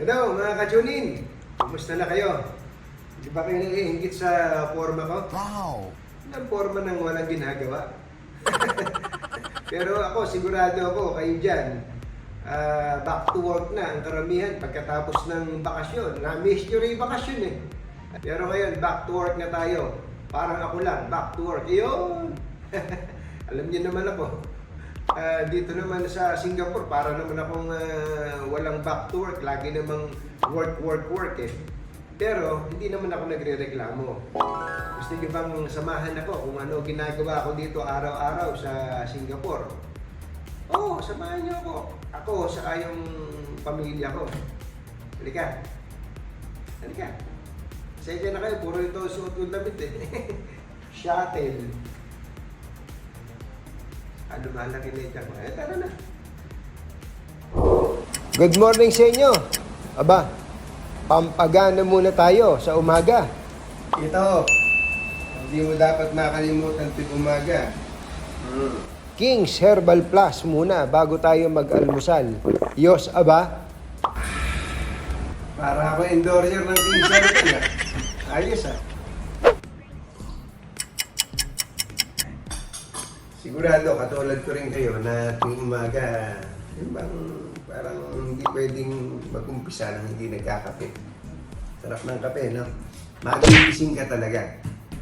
Hello mga kajunin! Kumusta na kayo? Di ba kayo naiingit sa forma ko? Wow! Ang forma ng walang ginagawa. Pero ako, sigurado ako, kayo dyan, ah, back to work na ang karamihan pagkatapos ng bakasyon. Na-miss nyo rin yung bakasyon eh. Pero ngayon, back to work na tayo. Parang ako lang, back to work. Yun! Alam niyo naman ako. Ah, dito naman sa Singapore, para naman akong ah, walang back to work. Lagi namang work, work, work eh. Pero hindi naman ako nagre-reklamo. Gusto niyo bang samahan ako kung ano ginagawa ko dito araw-araw sa Singapore? Oo, samahan niyo ako. Ako, saka yung pamilya ko. Halika. Halika. Sige na kayo, puro ito suot yung damit eh. Shuttle. Ano malaki na ito? Eh, tara na. Good morning sa inyo. Aba, pampagana muna tayo sa umaga. Ito, hindi mo dapat makalimutan tuwing umaga. King's Herbal Plus muna bago tayo mag-almusal. Yos, aba? Para ako endorser ng King's Herbal. ah. Ayos ah. Sigurado, katulad ko rin kayo na tuwing umaga, yun bang parang hindi pwedeng mag-umpisa nang hindi nagkakape. Sarap ng kape, no? Magigising ka talaga.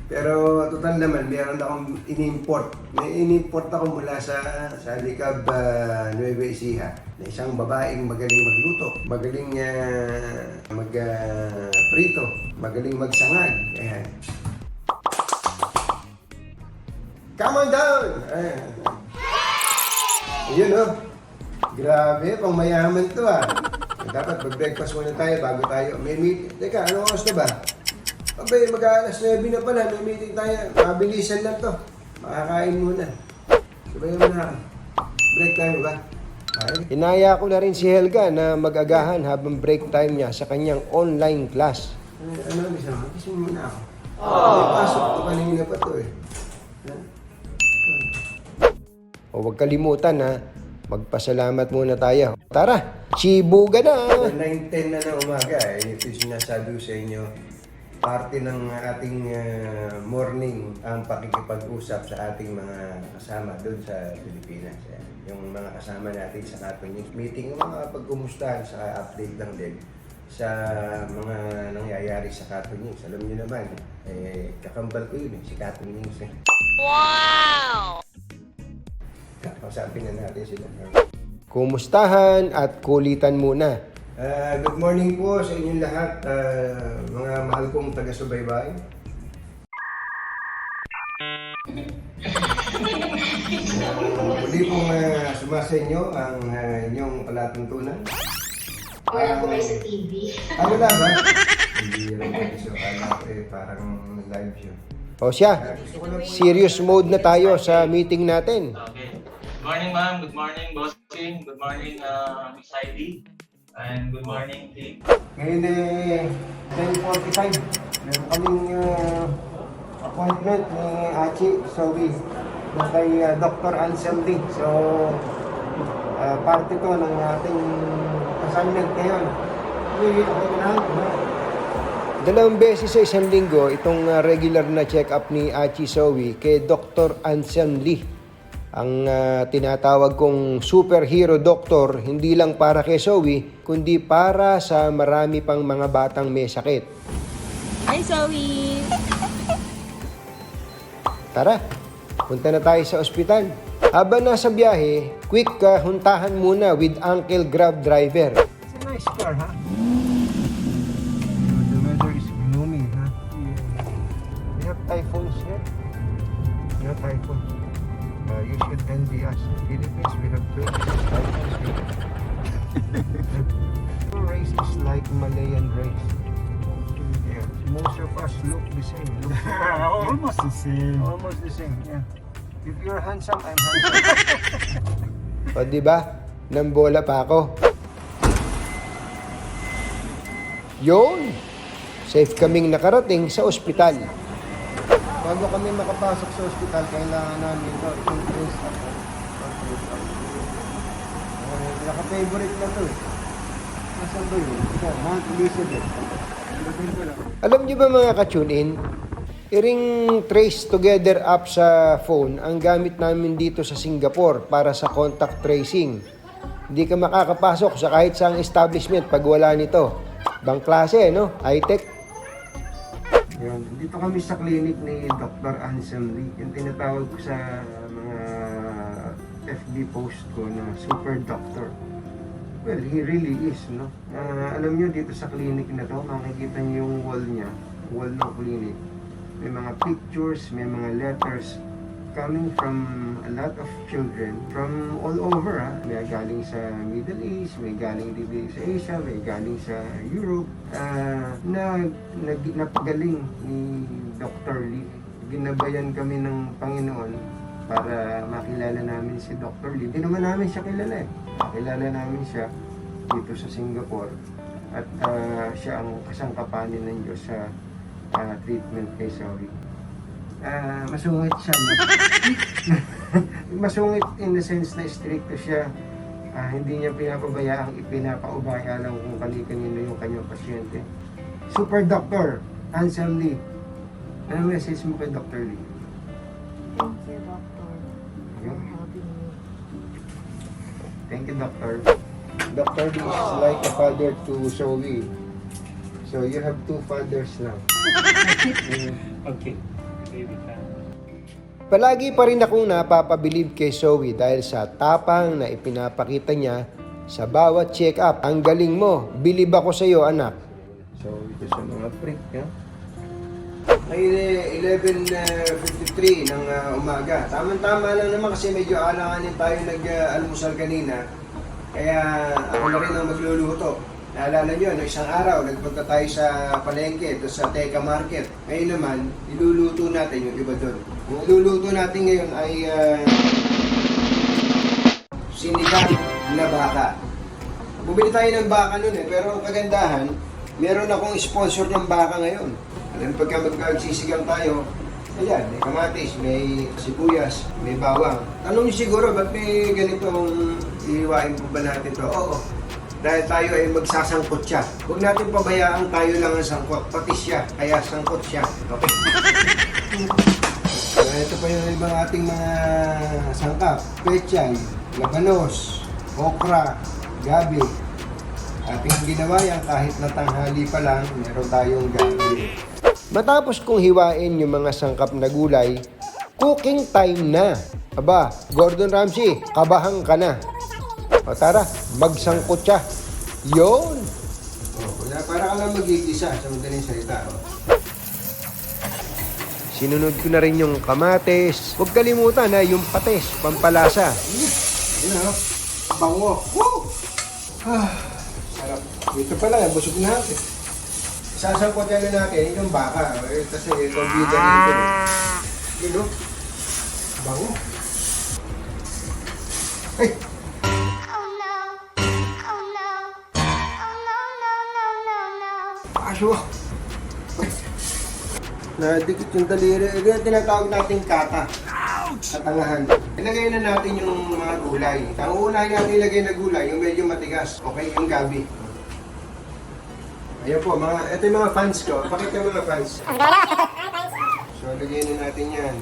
Pero total naman, meron akong in-import. May in-import ako mula sa sa Likab uh, Nueva Ecija na isang babaeng magaling magluto, magaling ah, mag-prito, magaling magsangag. Ayan. Come on down! Ayan. Ayun oh. Grabe, pang mayaman to ah. Dapat mag-breakfast muna tayo bago tayo. May meeting. Teka, anong oras na ba? Abay, mag-aalas 9 na pala. May meeting tayo. Mabilisan lang to. Makakain muna. Sabayan mo na. Break tayo ba? Ay. Inaya ko na rin si Helga na mag-agahan habang break time niya sa kanyang online class. Ano, ano, bisa mo? Mo muna ako. May pasok ko kanina pa to eh. O huwag kalimutan na magpasalamat muna tayo. Tara, chibuga na! 9.10 na ng umaga, eh, ito yung sinasabi ko sa inyo, parte ng ating ah, morning ang pakikipag-usap sa ating mga kasama doon sa Pilipinas. Ayan. Yung mga kasama natin sa Katunying meeting, yung mga pagkumustahan sa update lang din sa mga nangyayari sa Katunying. Alam niyo naman, eh, kakambal ko yun eh, si Katunying. Wow! Kausapin na natin sila. Kumustahan at kulitan muna. Ah, good morning po sa inyong lahat, ah, mga mahal kong taga-subaybay. Uh, muli pong uh, sumasa inyo ang ah, inyong palatuntunan. Wala po kayo sa TV. Ah, wala ba? Hindi rin so, ano, eh, parang live show. O siya, Ah, lang serious mode na tayo sa meeting natin. Okay. Good morning, ma'am. Good morning, bossing. Good morning, uh, Miss Heidi. And good morning, team. Ngayon eh, 10.45. Meron kaming uh, appointment ni Achi Sowi na kay uh, Dr. Ansel Lee. So, uh, parte to ng ating assignment ngayon. Na. Dalawang beses sa isang linggo, itong uh, regular na check-up ni Achi Sowi kay Dr. Anselm Lee. Ang uh, tinatawag kong superhero doctor, hindi lang para kay Zoe, kundi para sa marami pang mga batang may sakit. Hi, Zoe! Tara, punta na tayo sa ospital. Habang nasa biyahe, quick uh, huntahan muna with Uncle Grab Driver. It's a nice car, ha? The weather is gloomy, ha? We have typhoons here. No typhoon. Uh, you should envy us. Philippines, we have 26 typhoons here. Our race is like Malayan race. Yeah. Most of us look the same. Look Almost the same. almost the same, yeah. If you're handsome, I'm handsome. O di ba? Nang bola pa ako. Yun! Safe kaming nakarating sa ospital. Bago kami makapasok sa ospital, kailangan namin ito, itong trace up. Uh, naka-favorite na to eh. Nasaan ba yun? Ito, Mount Elizabeth. Alam niyo ba mga ka-tune in, iring trace together app sa phone ang gamit namin dito sa Singapore para sa contact tracing. Hindi ka makakapasok sa kahit saang establishment pag wala nito. Bang klase, no? High-tech. Yan. Dito kami sa clinic ni Dr. Anselm Lee. Yung tinatawag ko sa mga FB post ko na super doctor. Well, he really is, no? Ah, alam niyo dito sa clinic na to, makikita niyo yung wall niya, wall ng clinic. May mga pictures, may mga letters coming from a lot of children from all over. Ha? May galing sa Middle East, may galing dito sa Asia, may galing sa Europe. Ah, na, nag, napagaling ni Dr. Lee. Ginabayan kami ng Panginoon para makilala namin si Dr. Lee. Hindi naman namin siya kilala eh. Makilala namin siya dito sa Singapore. At ah, siya ang kasangkapanin ng Diyos sa ah, treatment kay Zoe. Ah, masungit siya. Masungit in the sense na stricto siya. Ah, hindi niya pinapabayaang ipinapaubaya lang kung kani-kanino yung kanyang pasyente. Super Doctor, Anselm Lee. Ano message mo kay Dr. Lee? Thank you, Doctor, helping me. Thank you, Doctor. Dr. Lee is like a father to Zoe. So you have two fathers now. Okay. Palagi pa rin akong napapabilib kay Zoe dahil sa tapang na ipinapakita niya sa bawat check-up. Ang galing mo, bilib ako sa iyo, anak. So, ito sa mga prick, ya. Ay, 11.53 ng ah, umaga. Tamang-tama lang naman kasi medyo alanganin tayo nag-almusal kanina. Kaya ako na rin ang magluluto. Naalala nyo, no, isang araw, nagpunta tayo sa palengke, doon sa Teka Market. Ngayon naman, iluluto natin yung iba doon. Iluluto natin ngayon ay uh, sinigang na baka. Bumili tayo ng baka noon eh, pero ang kagandahan, meron akong sponsor ng baka ngayon. Alam, pagka magsisigang tayo, ayan, may kamatis, may sibuyas, may bawang. Tanong siguro, ba't may ganitong iiwain po ba natin to? Oo. Dahil tayo ay magsasangkot siya. Huwag natin pabayaan tayo lang ang sangkot, pati siya, kaya sangkot siya. Okay. So, ito pa yung ibang ating mga sangkap. Pechay, labanos, okra, gabi. Ating ginawa yan kahit na tanghali pa lang, meron tayong gabi. Matapos kong hiwain yung mga sangkap na gulay, cooking time na. Aba, Gordon Ramsay, kabahang ka na. O tara, magsangkot siya. Yun! O, kaya para ka lang magigisa sa madaling salita. O. Sinunod ko na rin yung kamates. Huwag kalimutan na yung pates, pampalasa. Yun na, bango. Woo! Ah, sarap. Dito pala, busog na natin. Sasangkotin na natin yung baka. Eh, kasi itong bida nito. Yun, no? Bango. Asyo! Nadikit yung daliri. Ito yung tinatawag nating kata. Katangahan. Ilagay na natin yung mga gulay. Ang una natin ilagay na gulay, yung medyo matigas. Okay, yung gabi. Ayan po, mga, ito yung mga fans ko. Pakita yung mga fans. So, lagyan na natin yan.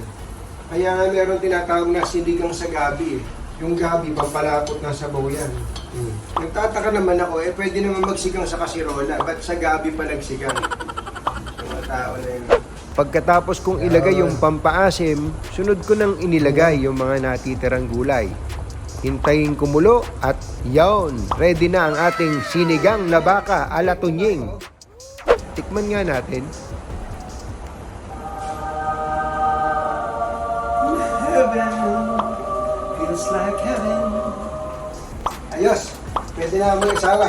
Kaya nga meron tinatawag na siligang sa gabi. Yung gabi, pampalapot na sa yan. Hmm. Nagtataka naman ako, eh pwede naman magsigang sa kasirola. Ba't sa gabi pa nagsigang? Mga tao na yun. Pagkatapos kong ilagay yung pampaasim, sunod ko nang inilagay yung mga natitirang gulay. Hintayin kumulo at yawn, ready na ang ating sinigang na baka ala tunying. Tikman nga natin. Ayos, pwede na mo isawa.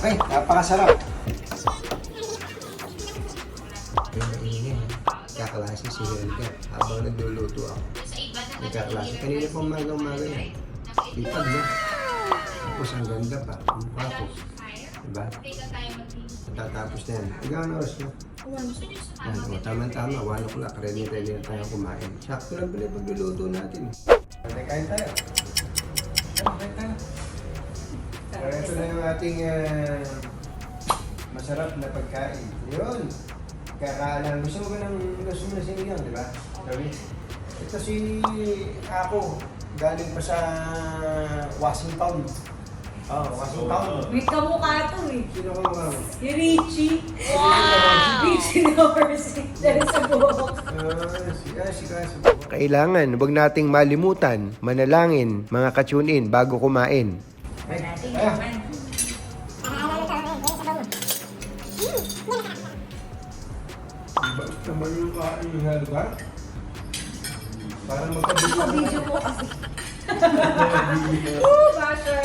Okay, napakasarap. Kaklase si Helga habang nagluluto ako. Nagkaklase. Kanina pa umaga umaga yan. Lipad na. Tapos ang ganda pa. Ang mukha ko. Diba? Natatapos na yan. Hanggang ano oras na? Yan, o, tama-tama. 1 o'clock. Ready ready na tayo kumain. Sakto lang pala pagluluto natin. Tayo. Kain tayo. So, ito na yung ating ah, masarap na pagkain. Yun. Kakaalam. Gusto mo ng gusto mo na sinigang, di ba? Sabi? Ito si ako. Galing pa sa Washington. Oh, Washington. May kamukha to eh. Sino ko mga? Si Richie. Wow! Richie Norris. Dahil sa buhok. Ah, siga. Kailangan, huwag nating malimutan, manalangin, mga ka-tune-in bago kumain. Natin Ah. naman. Naman yung kain ng halga. Parang magkabit Sa video ko kasi. Woo, basher!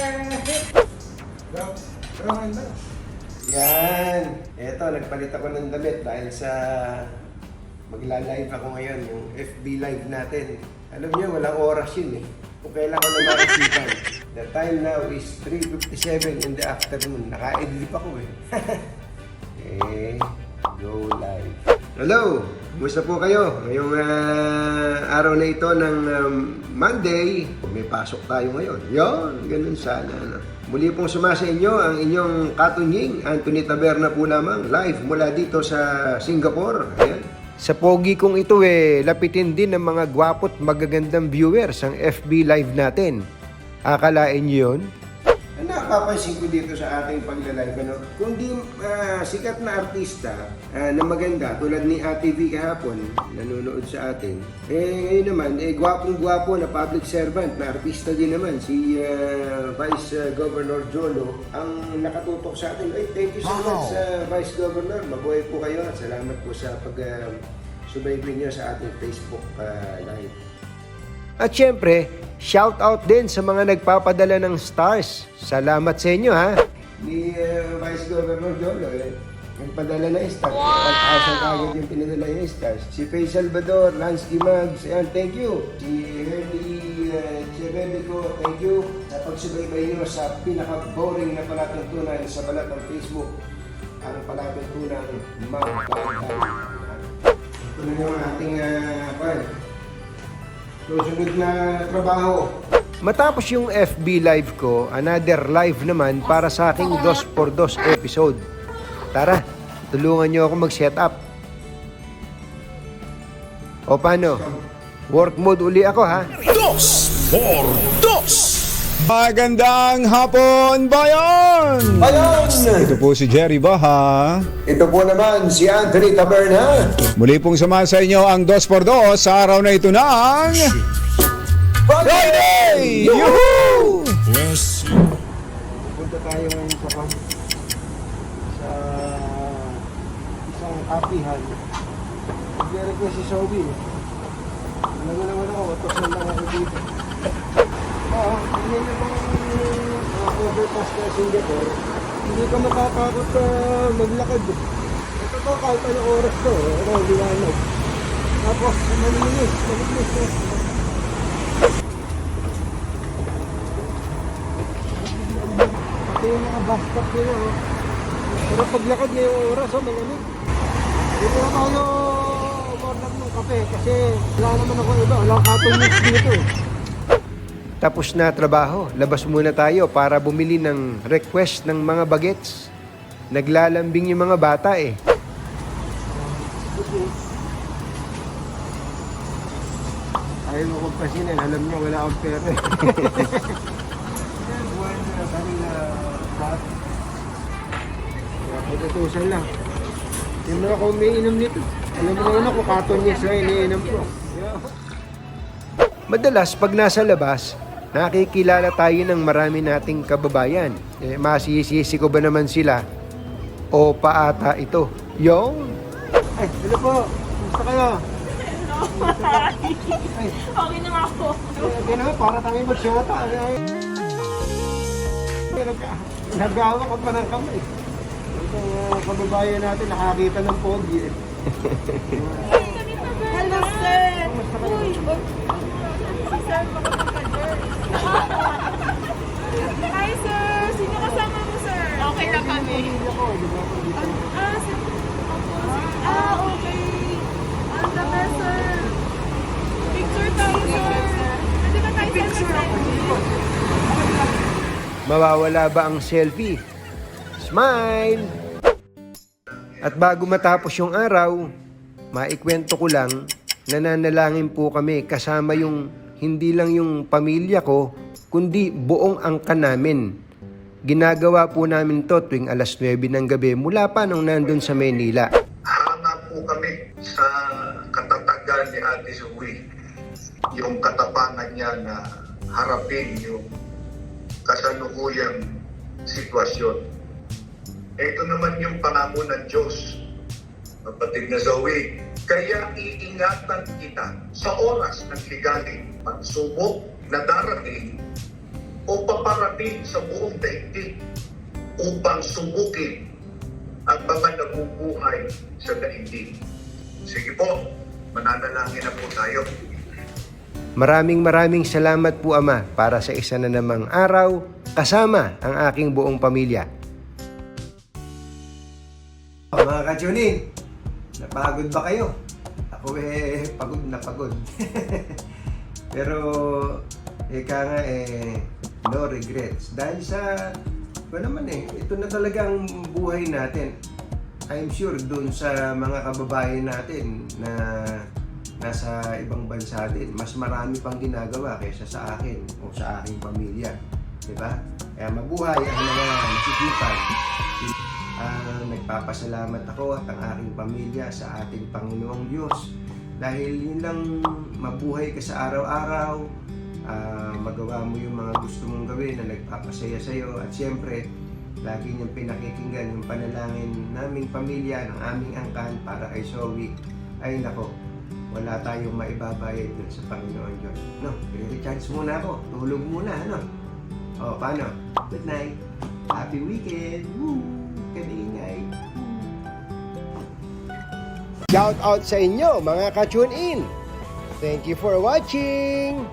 Yan. Eto, nagpalit ako ng damit dahil sa magla-live ako ngayon, yung FB live natin. Alam niyo, walang oras yun eh. Kung kailan ko na makasipan. The time now is 3.57 in the afternoon. Naka-edlip ako eh. eh, go live. Hello! Kumusta po kayo? Ngayong ah, araw na ito ng um, Monday, may pasok tayo ngayon. Yon, ganun sana. Ano. Muli pong sumasa inyo ang inyong katunying, Anthony Taberna po lamang, live mula dito sa Singapore. Ayan. Sa pogi kong ito eh, lapitin din ng mga gwapot magagandang viewers ang FB live natin. Akalain niyo yun? Ang napapansin ko dito sa ating pagla-live, ano, kung di ah, sikat na artista ah, na maganda, tulad ni Ate V kahapon, nanonood sa atin, eh ngayon naman, eh gwapong-gwapo na public servant, na artista din naman, si ah, Vice Governor Jolo, ang nakatutok sa atin. Ay, thank you so much, ah, Vice Governor. Mabuhay po kayo at salamat po sa pag ah, subaybay niyo sa ating Facebook ah, live. At syempre, shout out din sa mga nagpapadala ng stars. Salamat sa inyo ha. Ni uh, Vice Governor Jolo eh. Nagpadala ng stars. Wow! 1,000 agad yung pinadala yung stars. Si Faye Salvador, Lance Dimags, ayan, thank you. Si Herdy uh, Cherebico, thank you. Sa pagsubaybay nyo sa pinaka-boring na palatuntunan sa balat ng Facebook. Ang palatuntunan magbabago. Ito na yung ating uh, Susunod na trabaho. Matapos yung FB live ko, another live naman para sa aking 2x2 episode. Tara, tulungan nyo ako mag-set up. O paano? Work mode uli ako ha? Dos por. Magandang hapon, bayan! Ayan! Ito po si Jerry Baha. Ito po naman si Anthony Taberna. Muli pong samahan sa inyo ang dos por dos sa araw na ito ng... Friday! Yuhu! Punta tayo ngayon sa pam sa isang kapihan. Nag-request si mo naman ako, utosan lang ako dito. Oo, hindi na bang uh, overpass na Singapore, hindi ka matatakot uh, maglakad. eh. Ito to, kahit anong oras to, eh, ano, liwanag. Tapos, malinis, malinis. eh. Pati yung mga stop nila, oh. Pero paglakad niya yung oras, oh, mga ano. Dito na tayo umorder ng kape kasi wala naman ako iba. Walang katong mix dito eh. Tapos na trabaho, labas muna tayo para bumili ng request ng mga bagets. Naglalambing yung mga bata eh. Ayaw mo magpasinan, alam niya wala akong pera. Buwan na kami na. Kaya pagkatusan lang. Yung mga kung may inom nito. Alam mo naman ako, katon niya sa iniinom ko. Madalas, pag nasa labas, nakikilala tayo ng marami nating kababayan. Eh, masisisi ko ba naman sila? O paata ito? Yung? Ay, hello po. Kumusta kayo? Okay na ako. Hindi naman, para tayo magsyota. Ay, nag- Nagawa ka pa ng kamay. Ito, uh, kababayan natin, nakakita ng pogi eh. Hello, sir! Kumusta kayo? Uy! Si sir. Hi, sir! Sino kasama mo, sir? Okay lang kami. Ah, sir. Ah, okay. Ang ganda, sir. Picture tayo, sir. Pwede ba tayo, sir? Picture ako. Mawawala ba ang selfie? Smile! At bago matapos yung araw, maikwento ko lang, nananalangin po kami kasama yung hindi lang yung pamilya ko, kundi buong angka namin. Ginagawa po namin to tuwing alas 9 ng gabi mula pa nung nandun sa Maynila. hanga po kami sa katatagan ni Ate Zoe. Yung katapangan niya na harapin yung kasalukuyang sitwasyon. Ito naman yung pangako ng Diyos, kapatid na Zoe. Kaya iingatan kita sa oras ng ligaling, pagsubok na darating o paparating sa buong daigdig upang subukin ang mga nabubuhay sa daigdig. Sige po, mananalangin na po tayo. Maraming maraming salamat po Ama para sa isa na namang araw kasama ang aking buong pamilya. Mga kachunin, napagod ba kayo? Ako eh, pagod na pagod. Pero, eka nga eh, no regrets. Dahil sa, ba naman eh, ito na talaga ang buhay natin. I'm sure dun sa mga kababayan natin na nasa ibang bansa din, mas marami pang ginagawa kaysa sa akin o sa aking pamilya. Diba? Kaya mabuhay ang mga masisipan. Ah, nagpapasalamat ako at ang aking pamilya sa ating Panginoong Diyos. Dahil yun lang mabuhay ka sa araw-araw ah, magawa mo yung mga gusto mong gawin na nagpapasaya sa iyo at siyempre lagi niyang pinakikinggan yung panalangin naming pamilya ng aming angkan para kay Zoe. Ay nako wala tayong maibabayad dun sa Panginoon Diyos. No, i-recharge muna ako. Tulog muna ano? O paano? good night. Happy weekend. Woo! Kalingay. Shout out sa inyo mga ka-tune in. Thank you for watching.